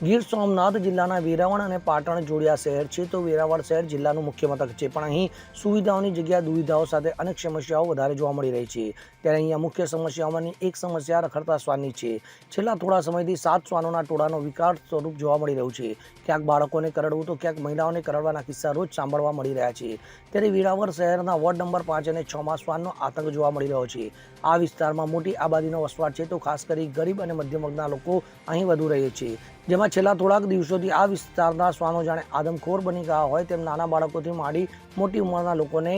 ગીર સોમનાથ જિલ્લાના વેરાવળ અને પાટણ જોડિયા શહેર છે તો વેરાવળ શહેર જિલ્લાનું મુખ્ય મથક છે. પણ અહીં સુવિધાઓની જગ્યા, દુવિધાઓ સાથે અનેક સમસ્યાઓ વધારે જોવા મળી રહી છે. ત્યારે અહીંયા મુખ્ય સમસ્યાઓમાંની એક સમસ્યા રખડતા શ્વાનની છે. છેલ્લા થોડા સમયથી સાત શ્વાનોના ટોળાનો વિકાસ સ્વરૂપ જોવા મળી રહ્યું છે. ક્યાંક બાળકોને કરડવું તો ક્યાંક મહિલાઓને કરડવાના કિસ્સા રોજ સાંભળવા મળી રહ્યા છે. ત્યારે વેરાવળ શહેરના વોર્ડ નંબર પાંચ અને છમાં શ્વાનનો આતંક જોવા મળી રહ્યો છે. આ વિસ્તારમાં મોટી આબાદીનો વસવાટ છે તો ખાસ કરી ગરીબ અને મધ્યમ વર્ગના લોકો અહીં વધુ રહે છે. જેમાં છેલ્લા થોડાક દિવસોથી આ વિસ્તારના શ્વાનો જાણે આદમખોર બની ગયા હોય તેમ નાના બાળકોથી માંડી મોટી ઉંમરના લોકોને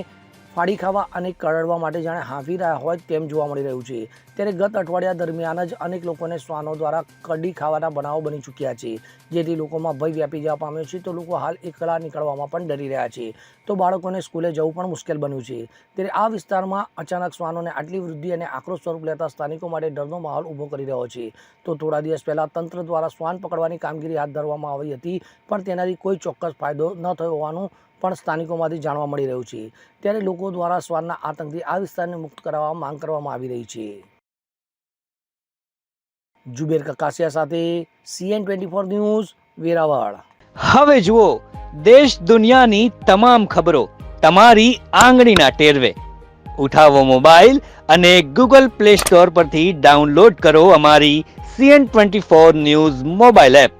ફાડી ખાવા અને કરડવા માટે જાણે હાંફી રહ્યા હોય તેમ જોવા મળી રહ્યું છે. ત્યારે ગત અઠવાડિયા દરમિયાન જ અનેક લોકોને શ્વાનો દ્વારા કડી ખાવાના બનાવો બની ચૂક્યા છે. જેથી લોકોમાં ભય વ્યાપી જવા પામ્યો છે તો લોકો હાલ એકલા નીકળવામાં પણ ડરી રહ્યા છે. તો બાળકોને સ્કૂલે જવું પણ મુશ્કેલ બન્યું છે. ત્યારે આ વિસ્તારમાં અચાનક શ્વાનોને આટલી વૃદ્ધિ અને આક્રોશ સ્વરૂપ લેતા સ્થાનિકો માટે ડરનો માહોલ ઊભો કરી રહ્યો છે. તો થોડા દિવસ પહેલાં તંત્ર દ્વારા શ્વાન પકડવાની કામગીરી હાથ ધરવામાં આવી હતી, પણ તેનાથી કોઈ ચોક્કસ ફાયદો ન થયો હોવાનું પણ સ્થાનિકોમાંથી જાણવા મળી રહ્યું છે. ત્યારે લોકો દ્વારા શ્વાનના આતંકથી આ વિસ્તારને મુક્ત કરાવવા માંગ કરવામાં આવી રહી છે. જુબેર કકાસિયા સાથે CN twenty four news, Veraval. હવે જુઓ, દેશ દુનિયાની તમામ ખબરો તમારી આંગળીના ટેરવે. ઉઠાવો મોબાઈલ અને ગૂગલ પ્લે સ્ટોર પરથી ડાઉનલોડ કરો અમારી CN twenty four news mobile app.